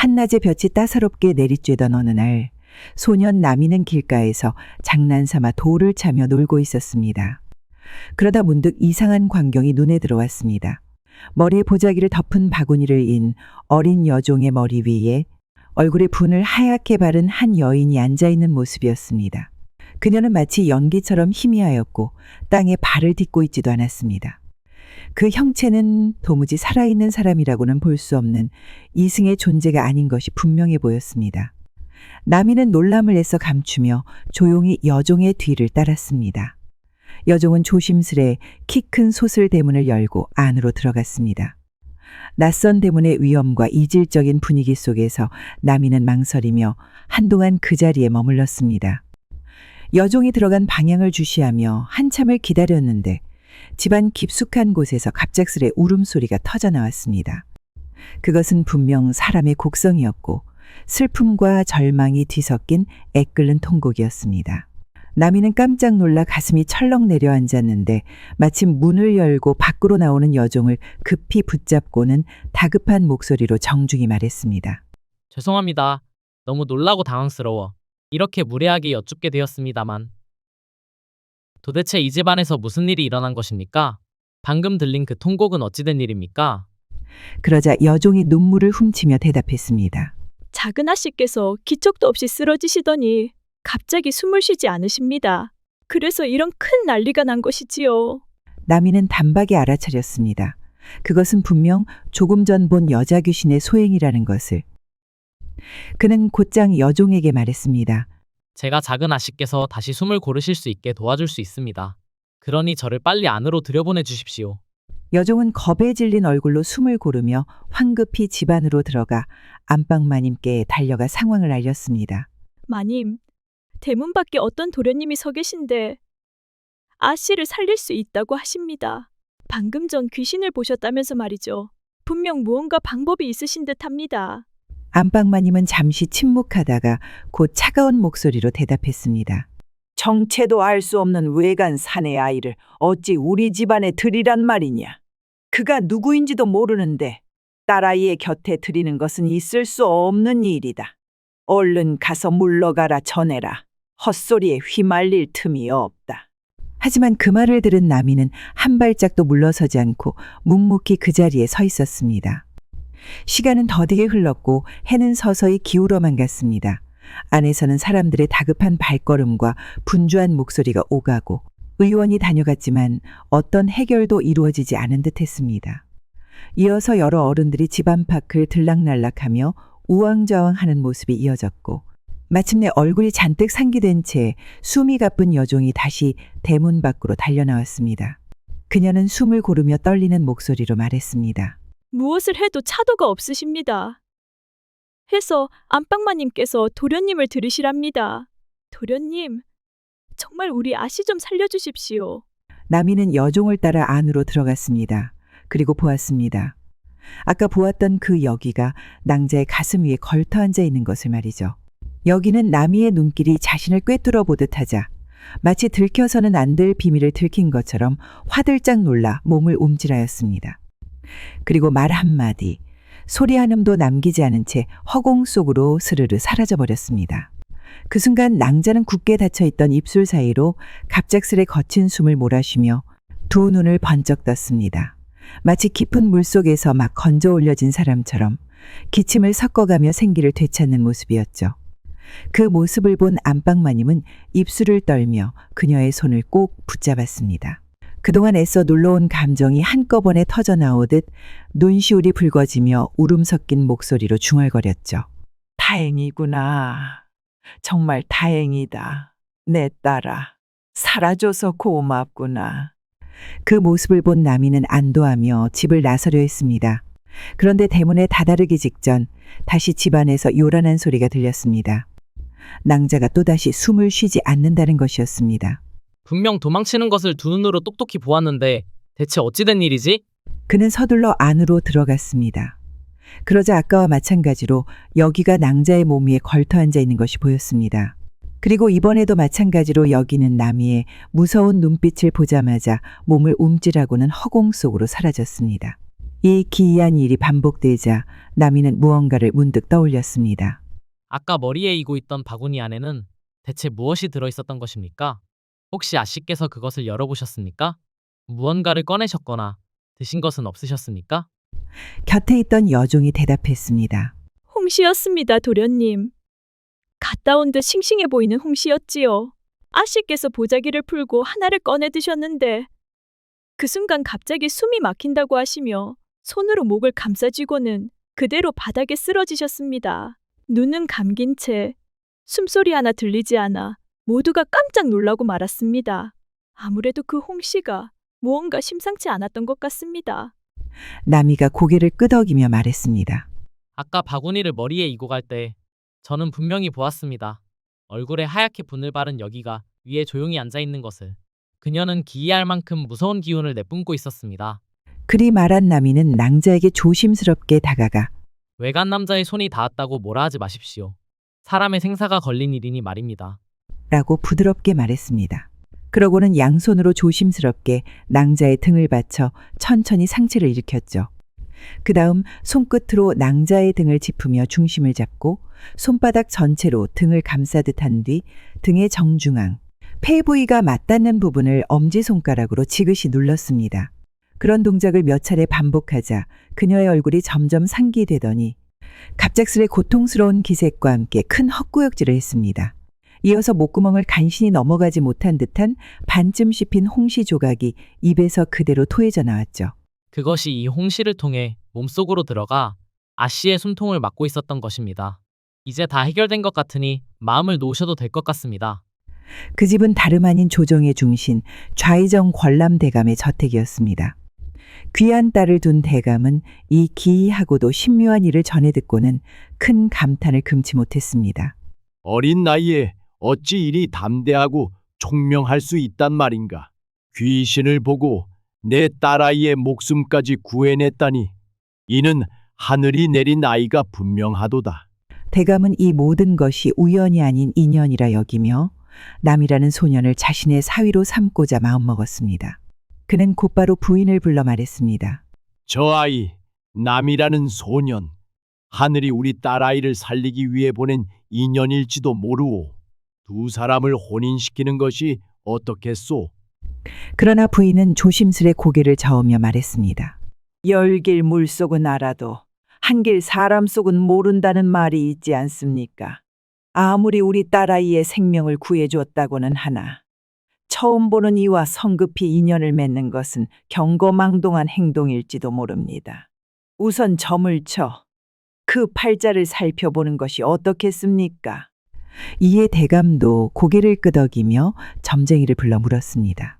한낮의 볕이 따사롭게 내리쬐던 어느 날 소년 남이는 길가에서 장난삼아 돌을 차며 놀고 있었습니다. 그러다 문득 이상한 광경이 눈에 들어왔습니다. 머리에 보자기를 덮은 바구니를 인 어린 여종의 머리 위에 얼굴에 분을 하얗게 바른 한 여인이 앉아 있는 모습이었습니다. 그녀는 마치 연기처럼 희미하였고 땅에 발을 딛고 있지도 않았습니다. 그 형체는 도무지 살아있는 사람이라고는 볼 수 없는 이승의 존재가 아닌 것이 분명해 보였습니다. 남이는 놀람을 애써 감추며 조용히 여종의 뒤를 따랐습니다. 여종은 조심스레 키 큰 소슬 대문을 열고 안으로 들어갔습니다. 낯선 대문의 위험과 이질적인 분위기 속에서 남이는 망설이며 한동안 그 자리에 머물렀습니다. 여종이 들어간 방향을 주시하며 한참을 기다렸는데 집안 깊숙한 곳에서 갑작스레 울음소리가 터져 나왔습니다. 그것은 분명 사람의 곡성이었고 슬픔과 절망이 뒤섞인 애끓는 통곡이었습니다. 나미는 깜짝 놀라 가슴이 철렁 내려앉았는데 마침 문을 열고 밖으로 나오는 여종을 급히 붙잡고는 다급한 목소리로 정중히 말했습니다. 죄송합니다. 너무 놀라고 당황스러워. 이렇게 무례하게 여쭙게 되었습니다만. 도대체 이 집안에서 무슨 일이 일어난 것입니까? 방금 들린 그 통곡은 어찌된 일입니까? 그러자 여종이 눈물을 훔치며 대답했습니다. 작은 아씨께서 기척도 없이 쓰러지시더니 갑자기 숨을 쉬지 않으십니다. 그래서 이런 큰 난리가 난 것이지요. 나미는 단박에 알아차렸습니다. 그것은 분명 조금 전 본 여자 귀신의 소행이라는 것을. 그는 곧장 여종에게 말했습니다. 제가 작은 아씨께서 다시 숨을 고르실 수 있게 도와줄 수 있습니다. 그러니 저를 빨리 안으로 들여보내 주십시오. 여종은 겁에 질린 얼굴로 숨을 고르며 황급히 집 안으로 들어가 안방마님께 달려가 상황을 알렸습니다. 마님, 대문 밖에 어떤 도련님이 서 계신데 아씨를 살릴 수 있다고 하십니다. 방금 전 귀신을 보셨다면서 말이죠. 분명 무언가 방법이 있으신 듯 합니다. 안방마님은 잠시 침묵하다가 곧 차가운 목소리로 대답했습니다. 정체도 알 수 없는 외간 사내 아이를 어찌 우리 집안에 들이란 말이냐. 그가 누구인지도 모르는데 딸아이의 곁에 들이는 것은 있을 수 없는 일이다. 얼른 가서 물러가라 전해라. 헛소리에 휘말릴 틈이 없다. 하지만 그 말을 들은 나미는 한 발짝도 물러서지 않고 묵묵히 그 자리에 서 있었습니다. 시간은 더디게 흘렀고 해는 서서히 기울어만 갔습니다. 안에서는 사람들의 다급한 발걸음과 분주한 목소리가 오가고 의원이 다녀갔지만 어떤 해결도 이루어지지 않은 듯 했습니다. 이어서 여러 어른들이 집 안팎을 들락날락하며 우왕좌왕 하는 모습이 이어졌고 마침내 얼굴이 잔뜩 상기된 채 숨이 가쁜 여종이 다시 대문 밖으로 달려나왔습니다. 그녀는 숨을 고르며 떨리는 목소리로 말했습니다. 무엇을 해도 차도가 없으십니다. 해서 안방마님께서 도련님을 들으시랍니다. 도련님, 정말 우리 아씨 좀 살려주십시오. 나미는 여종을 따라 안으로 들어갔습니다. 그리고 보았습니다. 아까 보았던 그 여기가 낭자의 가슴 위에 걸터 앉아 있는 것을 말이죠. 여기는 나미의 눈길이 자신을 꿰뚫어 보듯 하자 마치 들켜서는 안 될 비밀을 들킨 것처럼 화들짝 놀라 몸을 움찔하였습니다. 그리고 말 한마디, 소리 한 음도 남기지 않은 채 허공 속으로 스르르 사라져 버렸습니다. 그 순간 낭자는 굳게 닫혀 있던 입술 사이로 갑작스레 거친 숨을 몰아쉬며 두 눈을 번쩍 떴습니다. 마치 깊은 물 속에서 막 건져 올려진 사람처럼 기침을 섞어가며 생기를 되찾는 모습이었죠. 그 모습을 본 안방마님은 입술을 떨며 그녀의 손을 꼭 붙잡았습니다. 그동안 애써 눌러온 감정이 한꺼번에 터져 나오듯 눈시울이 붉어지며 울음 섞인 목소리로 중얼거렸죠. 다행이구나. 정말 다행이다. 내 딸아. 살아줘서 고맙구나. 그 모습을 본 나미는 안도하며 집을 나서려 했습니다. 그런데 대문에 다다르기 직전 다시 집안에서 요란한 소리가 들렸습니다. 낭자가 또다시 숨을 쉬지 않는다는 것이었습니다. 분명 도망치는 것을 두 눈으로 똑똑히 보았는데 대체 어찌된 일이지? 그는 서둘러 안으로 들어갔습니다. 그러자 아까와 마찬가지로 여기가 낭자의 몸 위에 걸터 앉아 있는 것이 보였습니다. 그리고 이번에도 마찬가지로 여기는 나미의 무서운 눈빛을 보자마자 몸을 움찔하고는 허공 속으로 사라졌습니다. 이 기이한 일이 반복되자 나미는 무언가를 문득 떠올렸습니다. 아까 머리에 이고 있던 바구니 안에는 대체 무엇이 들어 있었던 것입니까? 혹시 아씨께서 그것을 열어보셨습니까? 무언가를 꺼내셨거나 드신 것은 없으셨습니까? 곁에 있던 여종이 대답했습니다. 홍시였습니다, 도련님. 갔다 온 듯 싱싱해 보이는 홍시였지요. 아씨께서 보자기를 풀고 하나를 꺼내 드셨는데 그 순간 갑자기 숨이 막힌다고 하시며 손으로 목을 감싸쥐고는 그대로 바닥에 쓰러지셨습니다. 눈은 감긴 채 숨소리 하나 들리지 않아 모두가 깜짝 놀라고 말았습니다. 아무래도 그 홍 씨가 무언가 심상치 않았던 것 같습니다. 나미가 고개를 끄덕이며 말했습니다. 아까 바구니를 머리에 이고 갈 때 저는 분명히 보았습니다. 얼굴에 하얗게 분을 바른 여기가 위에 조용히 앉아 있는 것을. 그녀는 기이할 만큼 무서운 기운을 내뿜고 있었습니다. 그리 말한 나미는 낭자에게 조심스럽게 다가가 외간 남자의 손이 닿았다고 뭐라 하지 마십시오. 사람의 생사가 걸린 일이니 말입니다. 라고 부드럽게 말했습니다. 그러고는 양손으로 조심스럽게 낭자의 등을 받쳐 천천히 상체를 일으켰죠. 그 다음 손끝으로 낭자의 등을 짚으며 중심을 잡고 손바닥 전체로 등을 감싸듯 한 뒤 등의 정중앙, 폐 부위가 맞닿는 부분을 엄지손가락으로 지그시 눌렀습니다. 그런 동작을 몇 차례 반복하자 그녀의 얼굴이 점점 상기되더니 갑작스레 고통스러운 기색과 함께 큰 헛구역질을 했습니다. 이어서 목구멍을 간신히 넘어가지 못한 듯한 반쯤 씹힌 홍시 조각이 입에서 그대로 토해져 나왔죠. 그것이 이 홍시를 통해 몸속으로 들어가 아씨의 숨통을 막고 있었던 것입니다. 이제 다 해결된 것 같으니 마음을 놓으셔도 될 것 같습니다. 그 집은 다름 아닌 조정의 중심 좌이정 권람 대감의 저택이었습니다. 귀한 딸을 둔 대감은 이 기이하고도 신묘한 일을 전해 듣고는 큰 감탄을 금치 못했습니다. 어린 나이에 어찌 이리 담대하고 총명할 수 있단 말인가. 귀신을 보고 내 딸아이의 목숨까지 구해냈다니. 이는 하늘이 내린 아이가 분명하도다. 대감은 이 모든 것이 우연이 아닌 인연이라 여기며 남이라는 소년을 자신의 사위로 삼고자 마음먹었습니다. 그는 곧바로 부인을 불러 말했습니다. 저 아이, 남이라는 소년. 하늘이 우리 딸아이를 살리기 위해 보낸 인연일지도 모르오. 두 사람을 혼인시키는 것이 어떻겠소? 그러나 부인은 조심스레 고개를 저으며 말했습니다. 열길 물속은 알아도 한길 사람 속은 모른다는 말이 있지 않습니까? 아무리 우리 딸아이의 생명을 구해줬다고는 하나 처음 보는 이와 성급히 인연을 맺는 것은 경거망동한 행동일지도 모릅니다. 우선 점을 쳐 그 팔자를 살펴보는 것이 어떻겠습니까? 이에 대감도 고개를 끄덕이며 점쟁이를 불러 물었습니다.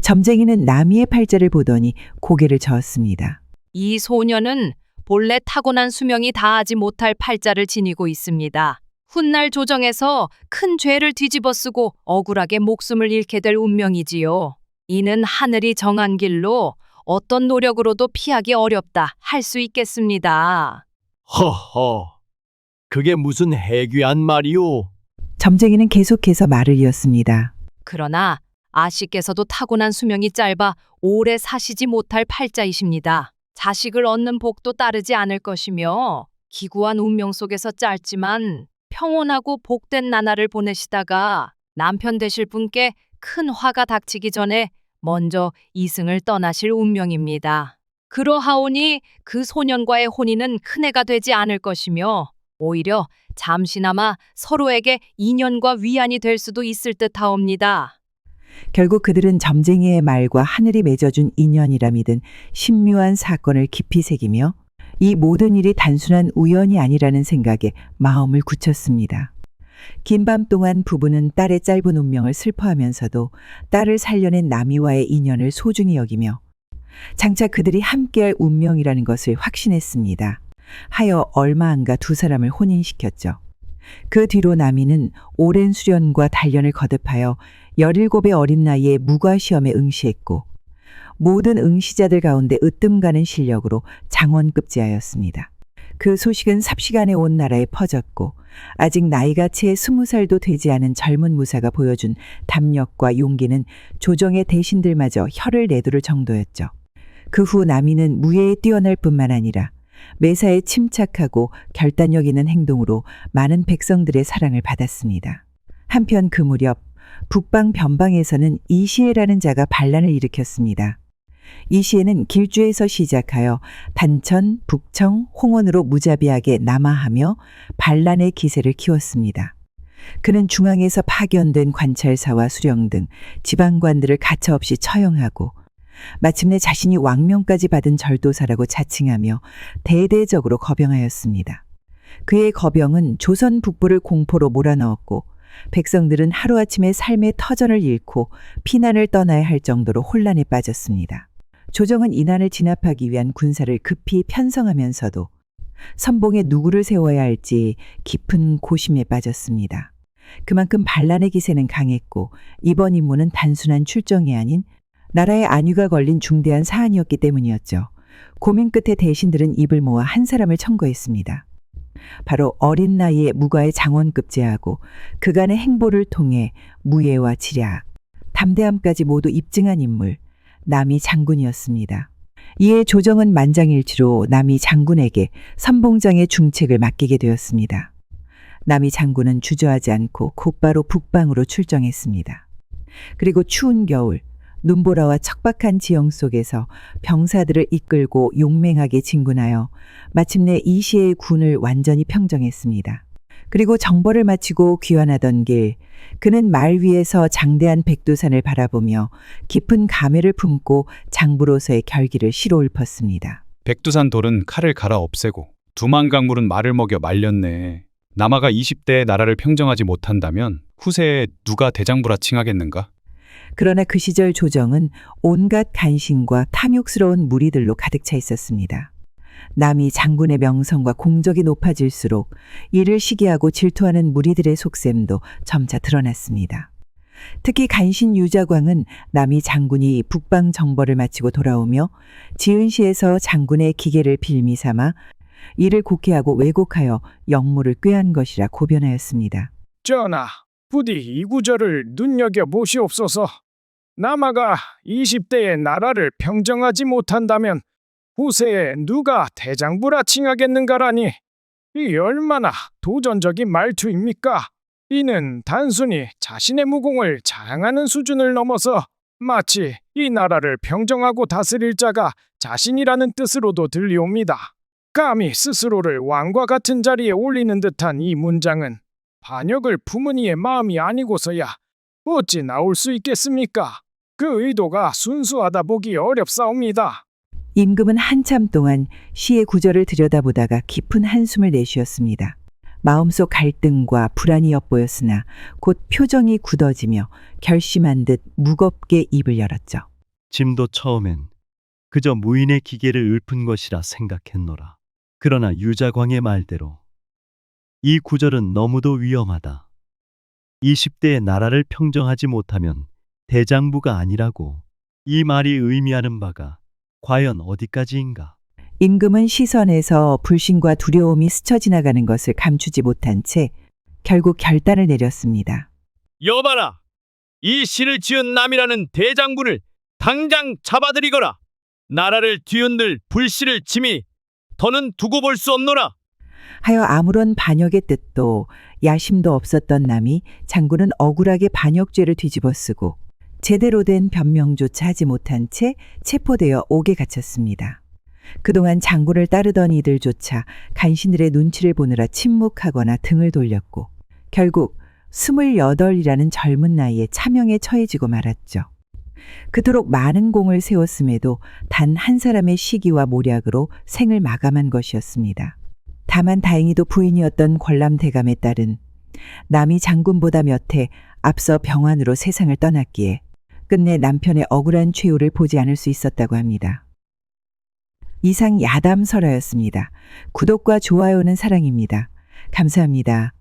점쟁이는 나미의 팔자를 보더니 고개를 저었습니다. 이 소녀는 본래 타고난 수명이 다하지 못할 팔자를 지니고 있습니다. 훗날 조정에서 큰 죄를 뒤집어 쓰고 억울하게 목숨을 잃게 될 운명이지요. 이는 하늘이 정한 길로 어떤 노력으로도 피하기 어렵다 할 수 있겠습니다. 허허. 그게 무슨 해괴한 말이오? 점쟁이는 계속해서 말을 이었습니다. 그러나 아씨께서도 타고난 수명이 짧아 오래 사시지 못할 팔자이십니다. 자식을 얻는 복도 따르지 않을 것이며 기구한 운명 속에서 짧지만 평온하고 복된 나날을 보내시다가 남편 되실 분께 큰 화가 닥치기 전에 먼저 이승을 떠나실 운명입니다. 그러하오니 그 소년과의 혼인은 큰해가 되지 않을 것이며 오히려 잠시나마 서로에게 인연과 위안이 될 수도 있을 듯하옵니다. 결국 그들은 점쟁이의 말과 하늘이 맺어준 인연이라 믿은 신묘한 사건을 깊이 새기며 이 모든 일이 단순한 우연이 아니라는 생각에 마음을 굳혔습니다. 긴 밤 동안 부부는 딸의 짧은 운명을 슬퍼하면서도 딸을 살려낸 나미와의 인연을 소중히 여기며 장차 그들이 함께할 운명이라는 것을 확신했습니다. 하여 얼마 안가 두 사람을 혼인시켰죠. 그 뒤로 나미는 오랜 수련과 단련을 거듭하여 17의 어린 나이에 무과 시험에 응시했고 모든 응시자들 가운데 으뜸 가는 실력으로 장원급제하였습니다. 그 소식은 삽시간에 온 나라에 퍼졌고 아직 나이가 채 스무 살도 되지 않은 젊은 무사가 보여준 담력과 용기는 조정의 대신들마저 혀를 내두를 정도였죠. 그 후 남이는 무예에 뛰어날 뿐만 아니라 매사에 침착하고 결단력 있는 행동으로 많은 백성들의 사랑을 받았습니다. 한편 그 무렵 북방 변방에서는 이시에라는 자가 반란을 일으켰습니다. 이시에는 길주에서 시작하여 단천, 북청, 홍원으로 무자비하게 남하하며 반란의 기세를 키웠습니다. 그는 중앙에서 파견된 관찰사와 수령 등 지방관들을 가차없이 처형하고 마침내 자신이 왕명까지 받은 절도사라고 자칭하며 대대적으로 거병하였습니다. 그의 거병은 조선 북부를 공포로 몰아넣었고 백성들은 하루아침에 삶의 터전을 잃고 피난을 떠나야 할 정도로 혼란에 빠졌습니다. 조정은 이난을 진압하기 위한 군사를 급히 편성하면서도 선봉에 누구를 세워야 할지 깊은 고심에 빠졌습니다. 그만큼 반란의 기세는 강했고 이번 임무는 단순한 출정이 아닌 나라의 안위가 걸린 중대한 사안이었기 때문이었죠. 고민 끝에 대신들은 입을 모아 한 사람을 청구했습니다. 바로 어린 나이에 무가의 장원급제하고 그간의 행보를 통해 무예와 지략, 담대함까지 모두 입증한 인물, 남이 장군이었습니다. 이에 조정은 만장일치로 남이 장군에게 선봉장의 중책을 맡기게 되었습니다. 남이 장군은 주저하지 않고 곧바로 북방으로 출정했습니다. 그리고 추운 겨울, 눈보라와 척박한 지형 속에서 병사들을 이끌고 용맹하게 진군하여 마침내 이시의 군을 완전히 평정했습니다. 그리고 정벌을 마치고 귀환하던 길, 그는 말 위에서 장대한 백두산을 바라보며 깊은 감회를 품고 장부로서의 결기를 시로 읊었습니다. 백두산 돌은 칼을 갈아 없애고 두만 강물은 말을 먹여 말렸네. 남아가 20대에 나라를 평정하지 못한다면 후세에 누가 대장부라 칭하겠는가? 그러나 그 시절 조정은 온갖 간신과 탐욕스러운 무리들로 가득 차 있었습니다. 남이 장군의 명성과 공적이 높아질수록 이를 시기하고 질투하는 무리들의 속셈도 점차 드러났습니다. 특히 간신 유자광은 남이 장군이 북방 정벌을 마치고 돌아오며 지은시에서 장군의 기계를 빌미 삼아 이를 곡해하고 왜곡하여 영모를 꾀한 것이라 고변하였습니다. 전하, 부디 이 구절을 눈여겨 보시옵소서. 남아가 20대에 나라를 평정하지 못한다면 후세에 누가 대장부라 칭하겠는가라니 이 얼마나 도전적인 말투입니까? 이는 단순히 자신의 무공을 자랑하는 수준을 넘어서 마치 이 나라를 평정하고 다스릴 자가 자신이라는 뜻으로도 들리옵니다. 감히 스스로를 왕과 같은 자리에 올리는 듯한 이 문장은 반역을 품은 이의 마음이 아니고서야 어찌 나올 수 있겠습니까? 그 의도가 순수하다 보기 어렵사옵니다. 임금은 한참 동안 시의 구절을 들여다보다가 깊은 한숨을 내쉬었습니다. 마음속 갈등과 불안이 엿보였으나 곧 표정이 굳어지며 결심한 듯 무겁게 입을 열었죠. 짐도 처음엔 그저 무인의 기계를 읊은 것이라 생각했노라. 그러나 유자광의 말대로 이 구절은 너무도 위험하다. 20대의 나라를 평정하지 못하면 대장부가 아니라고 이 말이 의미하는 바가 과연 어디까지인가? 임금은 시선에서 불신과 두려움이 스쳐 지나가는 것을 감추지 못한 채 결국 결단을 내렸습니다. 여봐라! 이 시를 지은 남이라는 대장군을 당장 잡아들이거라! 나라를 뒤흔들 불씨를 짐이 더는 두고 볼 수 없노라! 하여 아무런 반역의 뜻도 야심도 없었던 남이 장군은 억울하게 반역죄를 뒤집어쓰고 제대로 된 변명조차 하지 못한 채 체포되어 옥에 갇혔습니다. 그동안 장군을 따르던 이들조차 간신들의 눈치를 보느라 침묵하거나 등을 돌렸고 결국 스물여덟이라는 젊은 나이에 차명에 처해지고 말았죠. 그토록 많은 공을 세웠음에도 단 한 사람의 시기와 모략으로 생을 마감한 것이었습니다. 다만 다행히도 부인이었던 권람 대감의 딸은 남이 장군보다 몇 해 앞서 병환으로 세상을 떠났기에 끝내 남편의 억울한 최후를 보지 않을 수 있었다고 합니다. 이상 야담설화였습니다. 구독과 좋아요는 사랑입니다. 감사합니다.